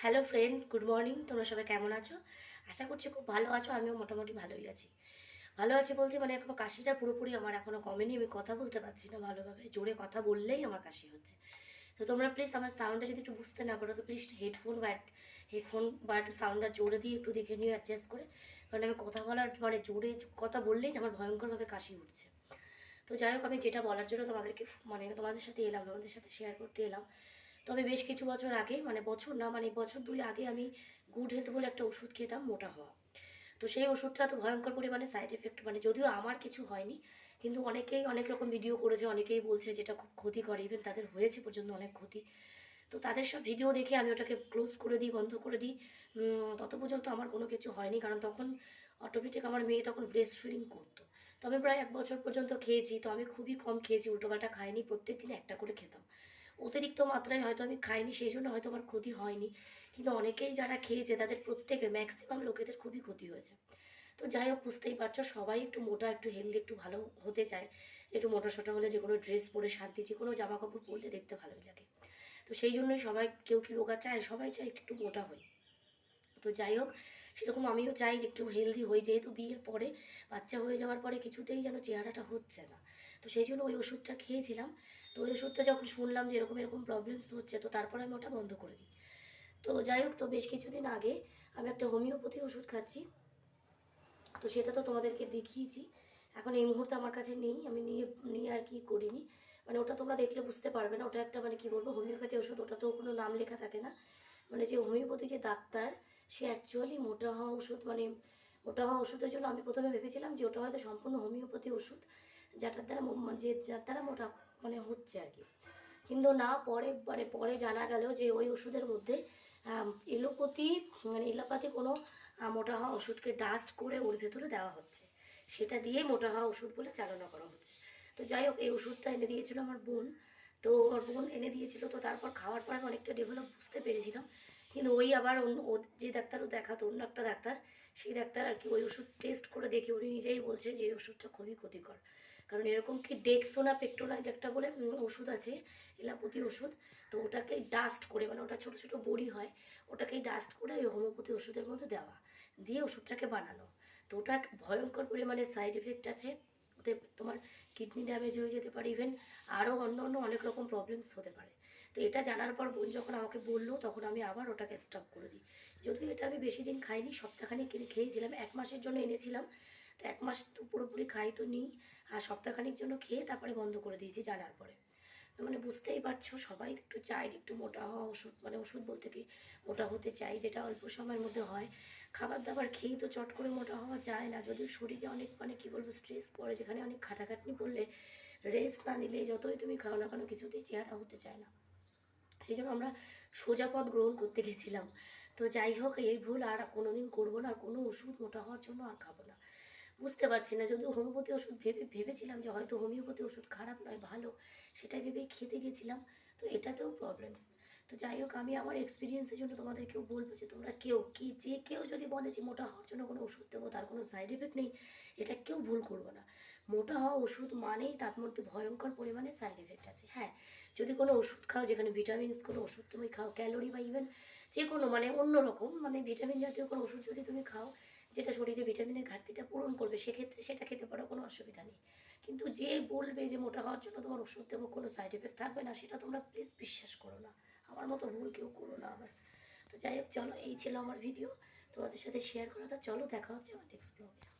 Hello friend, good morning. তোমরা সবাই কেমন আছো? আশা করছি খুব ভালো আছো, আমিও মোটামুটি ভালোই আছি। ভালো আছি বলতে মানে এখনও কাশিটা পুরোপুরি আমার এখনও কমেনি, আমি কথা বলতে পারছি না ভালোভাবে, জোরে কথা বললেই আমার কাশি হচ্ছে। তো তোমরা প্লিজ আমার সাউন্ডটা যদি একটু বুঝতে না পারো, তো প্লিজ হেডফোন বা হেডফোন বা একটু সাউন্ডটা জোরে দিয়ে একটু দেখে নিও অ্যাডজাস্ট করে। কারণ আমি কথা বলার মানে জোরে কথা বললেই আমার ভয়ঙ্করভাবে কাশি উঠছে তো যাই হোক, আমি যেটা বলার জন্য তোমাদেরকে মানে তোমাদের সাথে এলাম, তোমাদের সাথে শেয়ার করতে এলাম। তবে বেশ কিছু বছর আগে মানে বছর না মানে বছর দুই আগে আমি গুড হেলথ বলে একটা ওষুধ খেতাম, মোটা হওয়া। তো সেই ওষুধটা তো ভয়ঙ্কর পরিমাণে সাইড এফেক্ট মানে যদিও আমার কিছু হয়নি, কিন্তু অনেকেই অনেক রকম ভিডিও করেছে, অনেকেই বলছে যেটা খুব ক্ষতি করে ইভেন তাদের হয়েছে পর্যন্ত অনেক ক্ষতি। তো তাদের সব ভিডিও দেখে আমি ওটাকে ক্লোজ করে দিই, বন্ধ করে দিই। তত পর্যন্ত আমার কোনো কিছু হয়নি, কারণ তখন অটোমেটিক আমার মেয়ে তখন ব্রেস্ট ফিডিং করতো। তো আমি প্রায় এক বছর পর্যন্ত খেয়েছি, তো আমি খুবই কম খেয়েছি, উল্টোপাল্টা খাইনি প্রত্যেক দিন একটা করে খেতাম। অতিরিক্ত মাত্রায় হয়তো আমি খাইনি সেই জন্য হয়তো আমার ক্ষতি হয়নি। কিন্তু অনেকেই যারা খেয়েছে, তাদের প্রত্যেকের ম্যাক্সিমাম লোকেদের খুবই ক্ষতি হয়েছে। তো যাই হোক, বুঝতেই পারছ, সবাই একটু মোটা, একটু হেলদি একটু ভালো হতে চায়। একটু মোটা সোটা হলে যে কোনো ড্রেস পরে শান্তি যে কোনো জামা কাপড় পরলে দেখতে ভালোই লাগে। তো সেই জন্যই সবাই কেউ কি রোগা চায়? সবাই চায় একটু মোটা হই। তো যাই হোক সেরকম আমিও চাই যে একটু হেলদি হই, যেহেতু বিয়ের পরে বাচ্চা হয়ে যাওয়ার পরে কিছুতেই যেন চেহারাটা হচ্ছে না। তো সেই জন্য ওই ওষুধটা খেয়েছিলাম। তো ওই ওষুধটা যখন শুনলাম যে এরকম এরকম প্রবলেমস হচ্ছে, তো তারপরে আমি ওটা বন্ধ করে দিই। তো যাই হোক, তো বেশ কিছুদিন আগে আমি একটা হোমিওপ্যাথি ওষুধ খাচ্ছি। তো সেটা তো তোমাদেরকে দেখিয়েছি। এখন এই মুহূর্তে আমার কাছে নেই, আমি নিয়ে নিয়ে আর কি করিনি। মানে ওটা তোমরা দেখলে বুঝতে পারবে না, ওটা একটা মানে কি বলব হোমিওপ্যাথি ওষুধ ওটা তো কোনো নাম লেখা থাকে না। মানে যে হোমিওপ্যাথি যে ডাক্তার সে অ্যাকচুয়ালি মোটা হওয়া ওষুধ মানে মোটা হওয়া ওষুধের জন্য আমি প্রথমে ভেবেছিলাম যে ওটা হয়তো সম্পূর্ণ হোমিওপ্যাথি ওষুধ, যেটার দ্বারা মানে যে যার দ্বারা মোটা মানে হচ্ছে আর কি। কিন্তু না, পরে মানে পরে জানা গেল যে ওই ওষুধের মধ্যে এলোপ্যাথি মানে এলোপ্যাথি কোনো মোটা হওয়া ওষুধকে ডাস্ট করে ওর ভেতরে দেওয়া হচ্ছে। সেটা দিয়েই মোটা হওয়া ওষুধ বলে চালনা করা হচ্ছে। তো যাই হোক, এই ওষুধটা এনে দিয়েছিল আমার বোন। তো ওর বোন এনে দিয়েছিল, তো তারপর খাওয়ার পর আমি অনেকটা ডেভেলপ বুঝতে পেরেছিলাম কিন্তু ওই আবার অন্য যে ডাক্তারও দেখাতো, অন্য একটা ডাক্তার, সেই ডাক্তার আর কি ওই ওষুধ টেস্ট করে দেখে উনি নিজেই বলছে যে এই ওষুধটা খুবই ক্ষতিকর। কারণ এরকম কি ডেক্সোনা পেক্টোনা এটা একটা বলে ওষুধ আছে, এলাপতি ওষুধ, তো ওটাকে ডাস্ট করে মানে ওটা ছোটো ছোটো বড়ি হয়, ওটাকেই ডাস্ট করে ওই হোমিওপ্যাথি ওষুধের মধ্যে দেওয়া, দিয়ে ওষুধটাকে বানানো। তো ওটা ভয়ঙ্কর পরিমাণে সাইড এফেক্ট আছে। ওতে তোমার কিডনি ড্যামেজ হয়ে যেতে পারে ইভেন আরও অন্য অন্য অনেক রকম প্রবলেমস হতে পারে। তো এটা জানার পর বোন যখন আমাকে বলল, তখন আমি আবার ওটাকে স্টপ করে দিই। যদিও এটা আমি বেশি দিন খাইনি সপ্তাহখানে কিনে খেয়েছিলাম, এক মাসের জন্য এনেছিলাম। তো এক মাস তো পুরোপুরি খাই তো নিই আর সপ্তাহখানিক জন্য খেয়ে তারপরে বন্ধ করে দিয়েছি জানার পরে। মানে বুঝতেই পারছ, সবাই একটু চাই একটু মোটা হওয়া ওষুধ মানে ওষুধ বলতে কি মোটা হতে চাই, যেটা অল্প সময়ের মধ্যে হয়। খাবার দাবার খেয়েই তো চট করে মোটা হওয়া যায় না, যদিও শরীরে অনেক মানে কী বলব স্ট্রেস পড়ে, যেখানে অনেক খাটাখাটনি পড়লে রেস্ট না নিলে যতই তুমি খাও না কেন কিছুতেই চেহারা হতে চায় না। সেই জন্য আমরা সোজা পথ গ্রহণ করতে গেছিলাম। তো যাই হোক এই ভুল আর কোনোদিন করব না, আর কোনো ওষুধ মোটা হওয়ার জন্য আর খাব না। বুঝতে পারছি না। যদিও হোমিওপ্যাথি ওষুধ ভেবে, ভেবেছিলাম যে হয়তো হোমিওপ্যাথি ওষুধ খারাপ নয়, ভালো। সেটা ভেবেই খেতে গেছিলাম। তো এটাতেও প্রবলেমস তো যাই হোক, আমি আমার এক্সপিরিয়েন্সের জন্য তোমাদেরকেও বলব যে তোমরা কেউ কি, যে কেউ যদি বলে যে মোটা হওয়ার জন্য কোনো ওষুধ দেবো, তার কোনো সাইড এফেক্ট নেই, এটা কেউ ভুল করব না। মোটা হওয়া ওষুধ মানেই তার মধ্যে ভয়ঙ্কর পরিমাণে সাইড এফেক্ট আছে। হ্যাঁ যদি কোনো ওষুধ খাও, যেখানে ভিটামিনস কোনো ওষুধ তুমি খাও ক্যালোরি বা ইভেন যে কোনো মানে অন্য রকম মানে ভিটামিন জাতীয় কোনো ওষুধ যদি তুমি খাও যেটা শরীরে ভিটামিনের ঘাটতিটা পূরণ করবে, সেক্ষেত্রে সেটা খেতে পারো, কোনো অসুবিধা নেই। কিন্তু যে বলবে যে মোটা হওয়ার জন্য তোমার ওষুধ দেবো, কোনো সাইড এফেক্ট থাকবে না, সেটা তোমরা প্লিজ বিশ্বাস করো না। আমার মতো ভুল কেউ করো না আবার। তো যাই হোক, চলো, এই ছিল আমার ভিডিও তোমাদের সাথে শেয়ার করা, তো চলো, দেখা হচ্ছে আমার নেক্সট ব্লগে